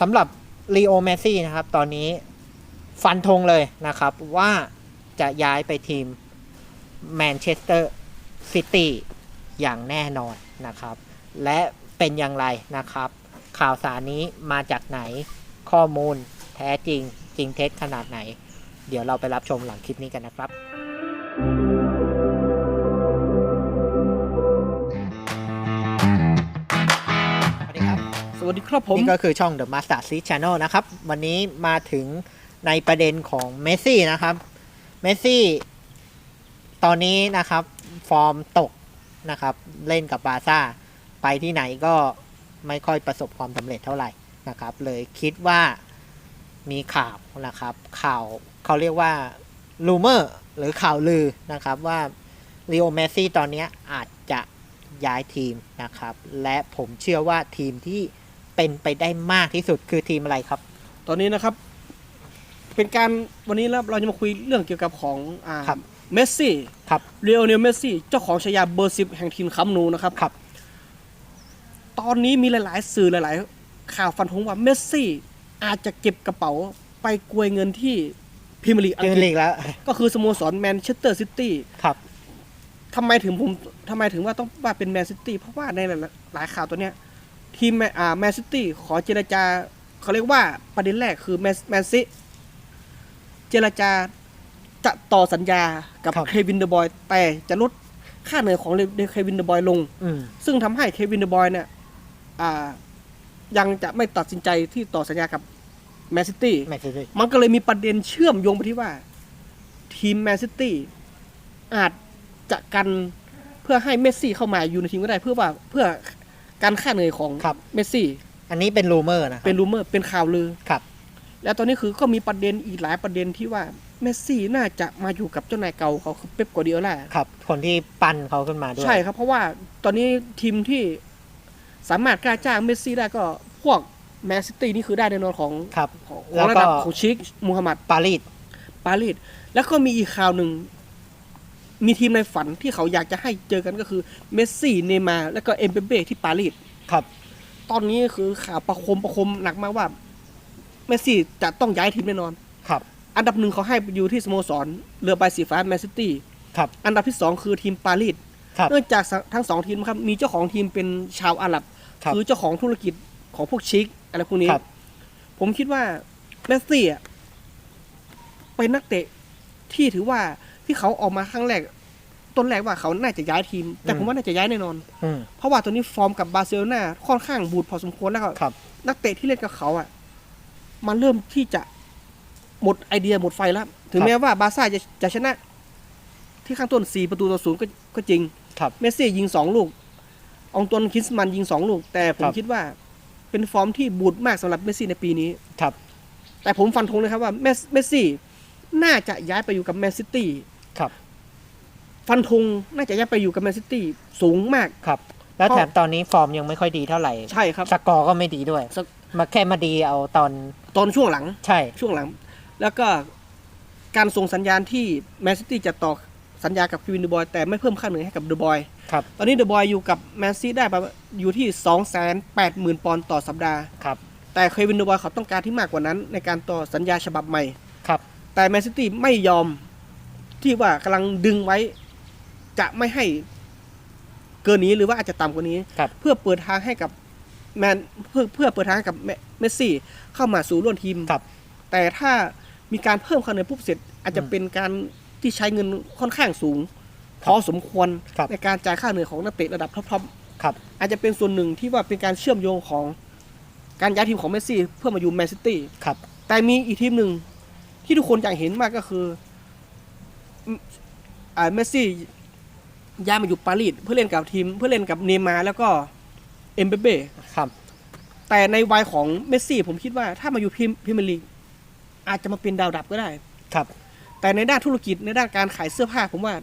สำหรับลีโอเมซี่นะครับ ตอนนี้ฟันธงเลยนะครับว่าจะย้ายไปทีมแมนเชสเตอร์ซิตี้อย่างแน่นอนนะครับ และเป็นอย่างไรนะครับ ข่าวสารนี้มาจากไหนข้อมูลแท้จริง จริงเท็จขนาดไหน เดี๋ยวเราไปรับชมหลังคลิปนี้กันนะครับ วัสดีครับผม นี่ก็คือช่อง The Master s e Channel นะครับ วันนี้มาถึงในประเด็นของเมสซี่นะครับ เมสซี่ ตอนนี้นะครับ ฟอร์มตกนะครับ เล่นกับบาร์ซ่า ไปที่ไหนก็ไม่ค่อยประสบความสำเร็จเท่าไหร่นะครับ เลยคิดว่ามีข่าวนะครับ ข่าวเขาเรียกว่าลูเมอร์หรือข่าวลือนะครับว่าลีโอเมสซี่ตอนนี้อาจจะย้ายทีมนะครับ และผมเชื่อว่าทีมที่ เป็นไปได้มากที่สุดคือทีมอะไรครับ ตอนนี้นะครับ เป็นการวันนี้เราเราจะมาคุยเรื่องเกี่ยวกับของอ่าครับ เมสซี่ครับเรียลเนลเมสซี่เจ้าของฉายาเบอร์สิบแห่งทีมคัมนูนะครับ ครับ ตอนนี้มีหลาย ๆ สื่อหลาย ๆ ข่าวฟันธงว่าเมสซี่อาจจะเก็บกระเป๋าไปกวยเงินที่พรีเมียร์ลีกอัเจงอกฤลีษกแล้วก็คือสโมสรแมนเชสเตอร์ซิตี้ครับ ทำไมถึงผมทำไมถึงว่าต้องว่าเป็นแมนซิตี้เพราะว่าในหลายข่าวตัวเนี้ย ทีมแมนอ่าแมนซิตี้ขอเจรจาเขาเรียกว่าประเด็นแรกคือแมนแมนซิเจรจาจะต่อสัญญากับครับเควินเดอะบอยแต่จะลดค่าเหนื่อยของเควินเดอะบอยลงอืมซึ่งทำให้เควินเดอะบอยเนี่ยอ่ายังจะไม่ตัดสินใจที่ต่อสัญญากับแมนซิตี้แมนซิตี้มันก็เลยมีประเด็นเชื่อมโยงไปที่ว่า ทีมแมนซิตี้อาจจะกันเพื่อให้เมสซี่เข้ามาอยู่ในทีมก็ได้เพื่อว่าเพื่อ การค่าเหนื่อยของครับ เมสซี่ อันนี้เป็นรูเมอร์นะครับเป็นรูเมอร์เป็นข่าวลือ ครับ แล้วตอนนี้คือก็มีประเด็นอีกหลายประเด็นที่ว่าเมสซี่น่าจะมาอยู่กับเจ้านายเก่าเขาคือเป๊ปกัวร์ดิโอล่าครับ คนที่ปั้นเขาขึ้นมาด้วย ใช่ครับ เพราะว่าตอนนี้ทีมที่สามารถกล้าจ้างเมสซี่ได้ก็พวกแมนซิตี้นี่คือได้แน่นอนของครับ ของแล้วระก็ ดับของชิคมูฮัมหมัดปารีสปารีสแล้วก็มีอีกข่าวหนึ่ง มีทีมในฝันที่เขาอยากจะให้เจอกันก็คือเมสซี่เนย์มาร์แล้วก็เอ็มเปเบ้ที่ปารีสครับ ตอนนี้คือข่าวประคมประคมหนักมากว่า เมสซี่จะต้องย้ายทีมแน่นอนครับ อันดับหนึ่งเขาให้อยู่ที่สโมสรเรือใบสีฟ้าแมนซิตี้ครับอันดับที่สองคือทีมปารีสครับเนื่องจากทั้งสองทีมครับมีเจ้าของทีมเป็นชาวอาหรับครับคือเจ้าของธุรกิจของพวกชิคอะไรพวกนี้ครับผมคิดว่าเมสซี่อะเป็นนักเตะที่ถือว่า ที่เขาออกมาครั้งแรกต้นแรกว่าเขาน่าจะย้ายทีม แต่อืมผมว่าน่าจะย้ายแน่นอน อืม เพราะว่าตัวนี้ฟอร์มกับบาร์เซโลนาค่อนข้างบูดพอสมควรแล้วก็ครับ นักเตะที่เล่นกับเขาอะ มันเริ่มที่จะหมดไอเดียหมดไฟแล้ว ถึงครับแม้ว่าบาร์ซ่าจะจะชนะ ที่ข้างต้น 4 ประตูต่อศูนย์ก็ก็จริง ครับ เมสซี่ยิง2ลูก อองตวนคิสมันยิง2ลูก แต่ผมครับ คิดว่าเป็นฟอร์มที่บูดมากสำหรับเมสซี่ในปีนี้ ครับ แต่ผมฟันธงเลยครับว่าเมสเมสซี่น่าจะย้ายไปอยู่กับแมนซิตี้ ครับ ฟันธงน่าจะย้ายไปอยู่กับแมนซิตี้สูงมาก ครับ แล้วเพราะแถมตอนนี้ฟอร์มยังไม่ค่อยดีเท่าไหร่ใช่ครับ สกอร์ก็ไม่ดีด้วย สก มาแค่มาดีเอาตอนตอนช่วงหลัง ใช่ ช่วงหลัง แล้วก็การส่งสัญญาณที่แมนซิตี้จะต่อสัญญากับคิวินเดอะบอย แต่ไม่เพิ่มค่าเหนื่อยให้กับเดอะบอย ครับ ตอนนี้เดอะบอยอยู่กับแมนซีได้ประมาณอยู่ที่ 2 8 0 0 0 0 ปอนด์ต่อสัปดาห์ ครับ แต่เควินเดอะบอยเขาต้องการที่มากกว่านั้นในการต่อสัญญาฉบับใหม่ ครับ แต่แมนซิตี้ไม่ยอม ที่ว่ากำลังดึงไว้ จะไม่ให้เกินนี้หรือว่าอาจจะต่ำกว่านี้ ครับเพื่อเปิดทางให้กับแมนเพื่อเพื่อเปิดทางให้กับเมเมสซี่เข้ามาสู่ร่วมทีมครับ แต่ถ้ามีการเพิ่มคะแนนปุ๊บเสร็จ อาจจะอืมเป็นการที่ใช้เงินค่อนข้างสูงพอสมควรครับ ในการจ่ายค่าเหนื่อยของนักเตะระดับท็อปครับ ๆอาจจะเป็นส่วนหนึ่งที่ว่าเป็นการเชื่อมโยงของการย้ายทีมของเมสซี่เพื่อมาอยู่แมนซิตี้ ครับ แต่มีอีกทีมหนึ่งที่ทุกคนอยากเห็นมากก็คืออืมอ่า เมสซี่ย้ายมาอยู่ปารีสเพื่อเล่นกับทีม เพื่อเล่นกับเนย์มาร์แล้วก็เอ็มเบเบ้ครับ แต่ในวัยของเมสซี่ผมคิดว่าถ้ามาอยู่พรีพรีเมียร์ลีกอาจจะมาเป็นดาวดับก็ได้ ครับ แต่ในด้านธุรกิจในด้านการขายเสื้อผ้าผมว่า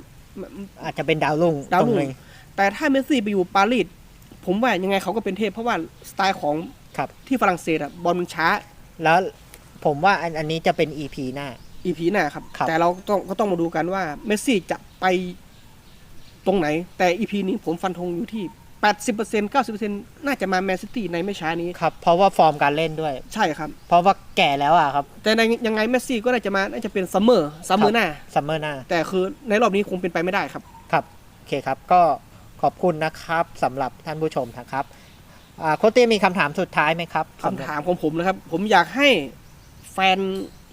อาจจะเป็นดาวรุ่งดาวตรรุ่งงหนึ่งแต่ถ้าเมสซี่ไปอยู่ปารีสผมว่ายังไงเขาก็เป็นเทพเพราะว่าสไตล์ของครับที่ฝรั่งเศสอะบอลมันช้า แล้วผมว่าอันอันนี้จะเป็น EP หน้า อีพีหน้าครับ ครับ แต่เราต้องก็ต้องมาดูกันว่าเมสซี่จะไปตรงไหน แต่อีพีนี้ผมฟันธงอยู่ที่ 80% 90%น่าจะมาแมนซิตี้ในไม่ช้านี้ ครับ เพราะว่าฟอร์มการเล่นด้วย ใช่ครับ เพราะว่าแก่แล้วอะครับแต่ในยังไงเมสซี่ก็น่าจะมา น่าจะเป็นซัมเมอร์ซัมเมอร์หน้า ซัมเมอร์หน้า แต่คือในรอบนี้คงเป็นไปไม่ได้ครับ ครับ โอเคครับ ก็ขอบคุณนะครับสำหรับท่านผู้ชมนะครับอ่าโคชเต้มีคำถามสุดท้ายไหมครับคำถามของผมนะครับ ผมอยากให้แฟน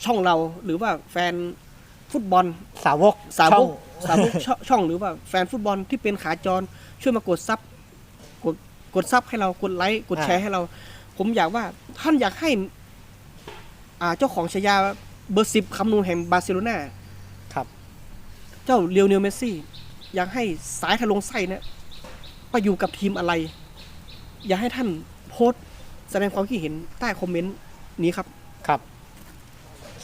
ช่องเราหรือว่าแฟนฟุตบอลสาวกสาวช่อกงสาวกช่องช่องหรือว่าแฟนฟุตบอลที่เป็นขาจร ช่วยมากดซับกดกดซับให้เรากดไลค์กดแชร์ให้เรา ผมอยากว่าท่านอยากให้อ่าเจ้าของฉายาเบอร์สิบคำนูแห่งบาร์เซโลนาครับ เจ้าเลียวเนลเมสซี่ อยากให้สายทะลงไส้เนี่ยไปอยู่กับทีมอะไร อยากให้ท่านโพสต์แสดงความคิดเห็นใต้คอมเมนต์นี้ครับครับ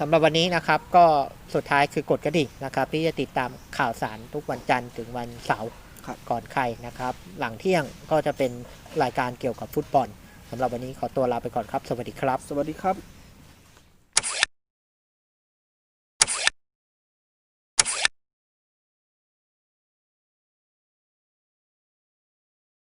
สำหรับวันนี้นะครับก็สุดท้ายคือกดกระดิ่งนะครับที่จะติดตามข่าวสารทุกวันจันทร์ถึงวันเสาร์ครับก่อนใครนะครับ หลังเที่ยงก็จะเป็นรายการเกี่ยวกับฟุตบอลสำหรับวันนี้ขอตัวลาไปก่อนครับ สวัสดีครับ สวัสดีครับ